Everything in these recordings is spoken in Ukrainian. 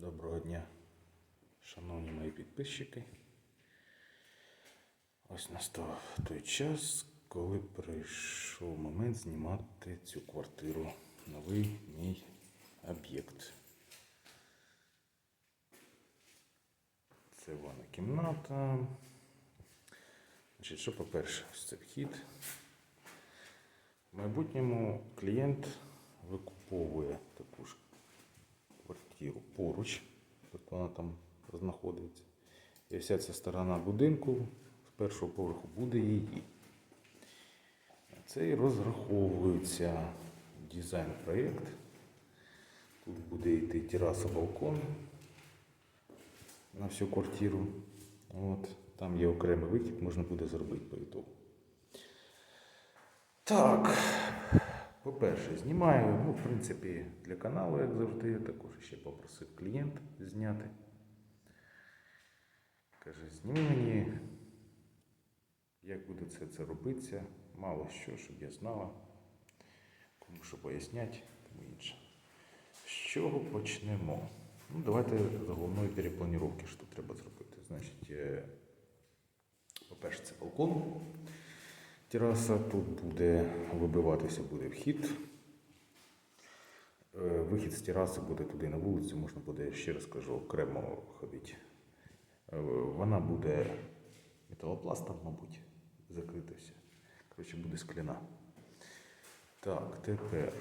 Доброго дня, шановні мої підписчики. Ось настав той час, коли прийшов момент знімати цю квартиру. Новий мій об'єкт. Це ванна кімната. Значить, що по-перше, ось це вхід. В майбутньому клієнт викуповує таку ж квартиру поруч, тобто вона там знаходиться. І вся ця сторона будинку з першого поверху буде її. Це і розраховується дизайн-проєкт. Тут буде йти тераса балкон на всю квартиру. От. Там є окремий вихід, можна буде зробити по ітогу. Так, по-перше, знімаю, ну, в принципі, для каналу, як завжди, також ще попросив клієнт зняти. Каже, зніми мені, як буде це, це робитися, мало що, щоб я знала, кому що пояснять, тому інше. З чого почнемо? Ну, давайте з головної перепланіровки, що треба зробити. Значить, е, по-перше, це балкон. Тераса тут буде вибиватися буде вхід. Е, Вихід з тераси буде туди на вулицю, можна буде, ще раз кажу, окремо ходити. Е, Вона буде металопластом, мабуть, закрита вся. Коротше, буде скляна. Так, тепер.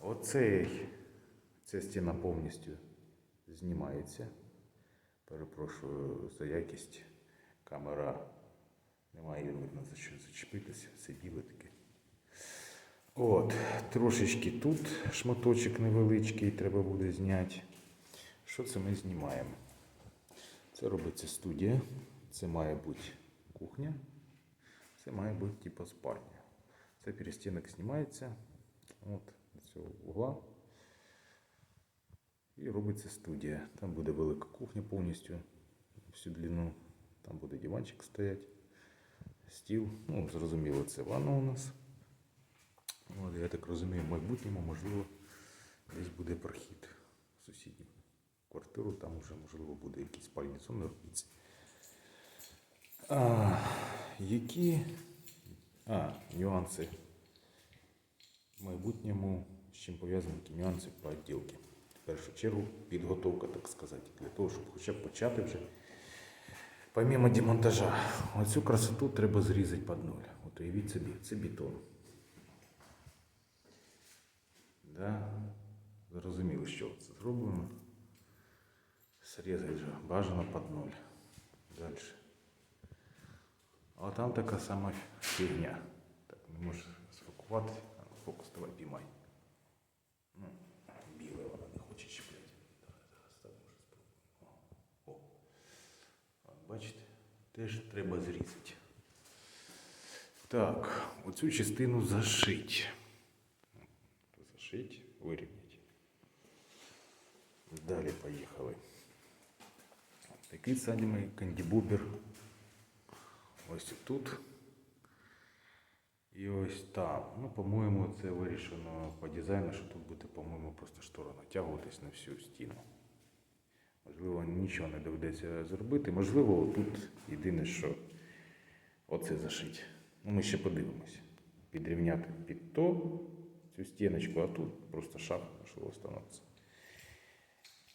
Оцей, ця стіна повністю знімається. Перепрошую за якість. Камера немає видно за що зачепитися, все біле таке. От, трошечки тут шматочок невеличкий треба буде зняти. Що це ми знімаємо? Це робиться студія, це має бути кухня, це має бути типу спальня. Це перестінок знімається от, з цього угла. І робиться студія. Там буде велика кухня повністю всю длину. Там буде диванчик стоять, стіл. Ну, зрозуміло, це ванна у нас. От, я так розумію, в майбутньому, можливо, десь буде прохід в сусідню квартиру, там вже, можливо, буде якийсь спальний сон робиться. А, які а, нюанси в майбутньому, з чим пов'язані нюанси по відділці. В першу чергу підготовка, так сказати, для того, щоб хоча б почати вже. Помимо демонтажа, оцю красоту треба зрізати під нуль. От уявіть собі, це бетон. Да? Зрозуміло, що це зроблено. Срізати вже бажано під нуль. Далі. А там така сама фігня. Так, не можеш сфокувати. А, ну, Фокус давай піймай. теж треба зрізати. Так, оцю частину зашить. Зашить, вирівняти. Далі поїхали. Такий самий кандібубер. Ось тут. І ось там. Ну, по-моєму, це вирішено по дизайну, що тут буде, по-моєму, просто штора натягуватись на всю стіну. Можливо, нічого не доведеться зробити. Можливо, тут єдине, що оце зашить. Ну, ми ще подивимося. Підрівняти під то цю стіночку, а тут просто шаг, можливо, встановиться.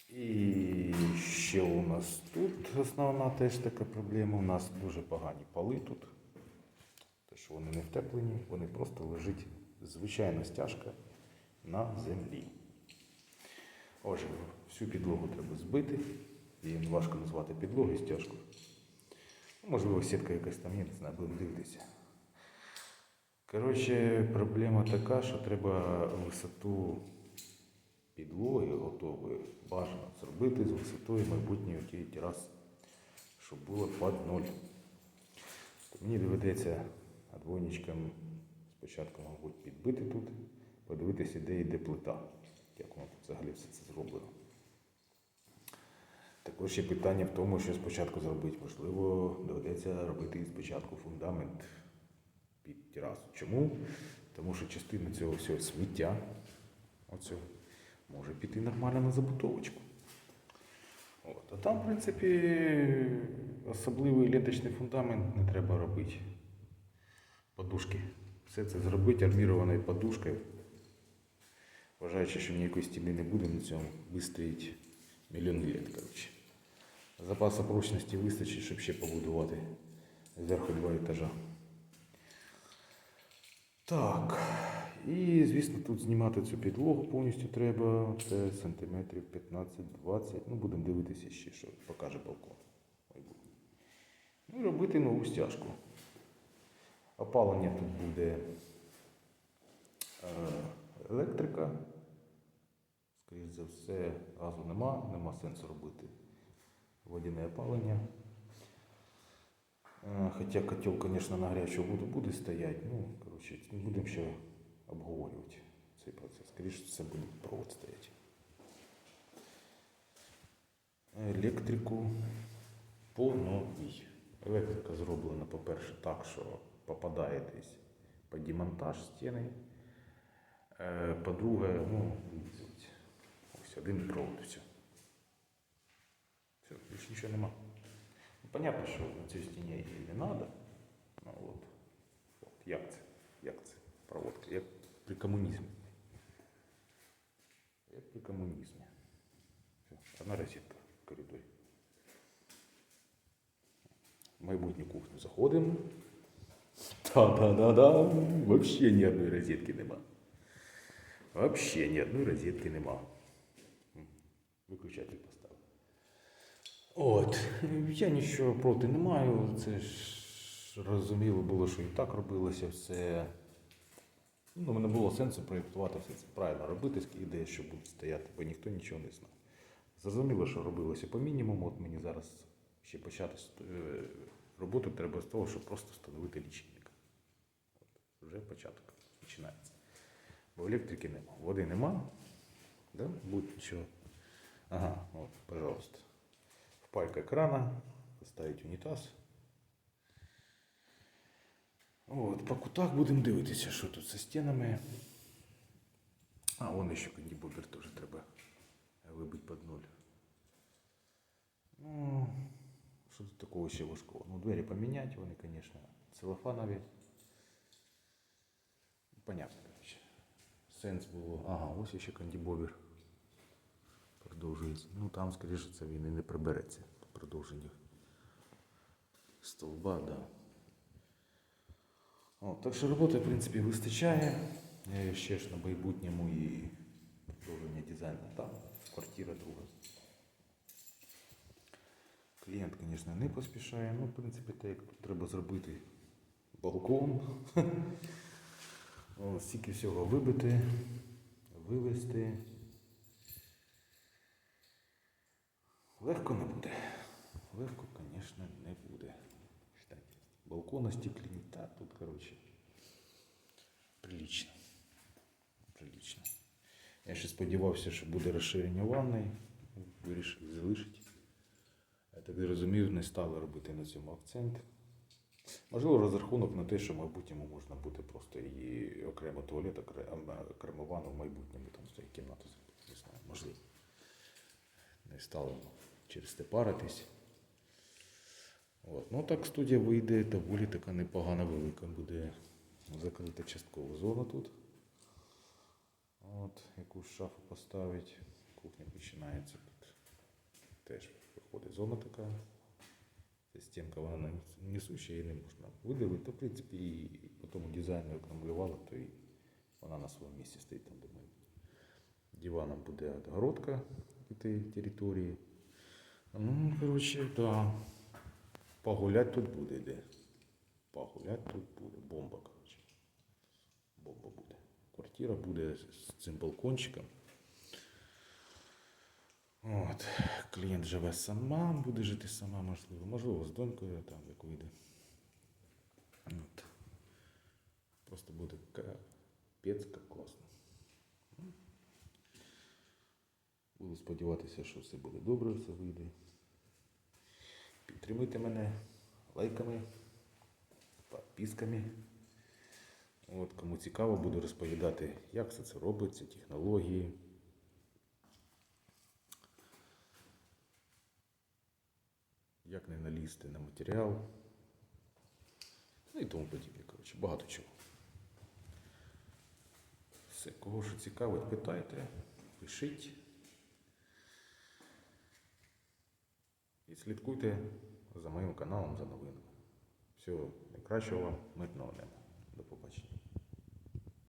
І ще у нас тут основна теж така проблема. У нас дуже погані поли тут. Те, що вони не втеплені, вони просто лежить звичайна стяжка на землі. Отже, всю підлогу треба збити. Її важко назвати підлогою стяжкою. Ну, Можливо, сітка якась там є, не знаю, будемо дивитися. Коротше, проблема така, що треба висоту підлоги готової бажано зробити з висотою майбутньої тієї тераси, щоб було під ноль. Мені доведеться двойничкам спочатку, мабуть, підбити тут, подивитися, де йде плита, як воно взагалі все це зроблено. Також є питання в тому, що спочатку зробити. Можливо, доведеться робити спочатку фундамент під терасу. Чому? Тому що частина цього всього сміття, оцього, може піти нормально на забутовочку. От. А там, в принципі, особливий ленточний фундамент не треба робити. Подушки. Все це зробити армірованою подушкою. Вважаючи, що ніякої стіни не буде на цьому, вистоїть мільйон літ, коротше. Запасу прочності вистачить, щоб ще побудувати зверху два етажа. Так. І, звісно, тут знімати цю підлогу повністю треба. Це сантиметрів 15-20. Ну, будемо дивитися ще, що покаже балкон. Ну і робити нову стяжку. Опалення тут буде е, електрика. Скоріше за все, газу нема, нема сенсу робити водяне опалення. Е, Хоча котел, звісно, на гарячу воду буде стояти. Ну, коротше, будемо ще обговорювати цей процес. Скоріше це буде провод стояти. Електрику по новій. Електрика зроблена, по-перше, так, що попадає десь під демонтаж стіни. Е, По-друге, ну, один провод, все. Все, більше нічого нема. Ну, понятно, що на цій стіні її не треба. Ну, от. От, як це? Як це? Проводка, як при комунізмі. Як при комунізмі. Все, одна розетка в коридорі. В майбутню кухню заходимо. Та-да-да-да. Вообще ні одної розетки нема. Вообще ні одної розетки нема. Виключатель поставив. От. Я нічого проти не маю. Це ж розуміло було, що і так робилося все. Ну, не було сенсу проєктувати все це правильно робити, ідея, що буде стояти, бо ніхто нічого не знав. Зрозуміло, що робилося по мінімуму. От мені зараз ще почати е, роботу треба з того, щоб просто встановити лічильник. От, вже початок починається. Бо електрики нема, води нема. Да? Будь-що. Ага, от, пожалуйста. Впайка крана, поставить унітаз. От, по кутах будемо дивитися, що тут зі стінами. А, вон ще кандібобер теж треба вибити під нуль. Ну, що тут такого ще важкого? Ну, двері поміняти, вони, звісно, целофанові. Понятно, короче. Сенс було. Ага, ось ще кандібобер. Продовжується. Ну там, скоріше, це він і не прибереться. Продовження стовба, да. Так що роботи, в принципі, вистачає. Ще ж на майбутньому і продовження дизайну там. Квартира друга. Клієнт, звісно, не поспішає. Ну, в принципі, так як треба зробити балкон. Стільки всього вибити, вивезти. Легко не буде. Легко, звісно, не буде. Балкон остеклені, та тут, коротше, прилично. Прилично. Я ще сподівався, що буде розширення ванної. Вирішив залишити. Я так розумію, не стали робити на цьому акцент. Можливо, розрахунок на те, що в майбутньому можна буде просто і окремо туалет, окремо, окремо ванну в майбутньому, там кімнату зробити. Не знаю, можливо. Не стало через те паритись. От. Ну так студія вийде доволі така непогана велика. Буде закрита часткова зона тут. От, якусь шафу поставить. Кухня починається тут. Теж виходить зона така. Ця стінка вона несуща, її не можна видалити. То, в принципі, і по тому дизайну, то і вона на своєму місці стоїть там, ми. Диваном буде отгородка этой території. Ну, коротше, да. Погулять тут буде де. Погулять тут буде. Бомба, коротше. Бомба буде. Квартира буде з цим балкончиком. От. Клієнт живе сама, буде жити сама, можливо. Можливо, з донькою там як вийде. От. Просто буде капець як класно. Буду сподіватися, що все буде добре, все вийде. Підтримуйте мене лайками, підписками. От, Кому цікаво, буду розповідати, як все це робиться, технології. Як не налізти на матеріал. Ну і тому подібне, коротше, багато чого. Все, кого що цікавить, питайте, пишіть. І слідкуйте за моїм каналом, за новинами. Всього найкращого вам, митного неба. До побачення.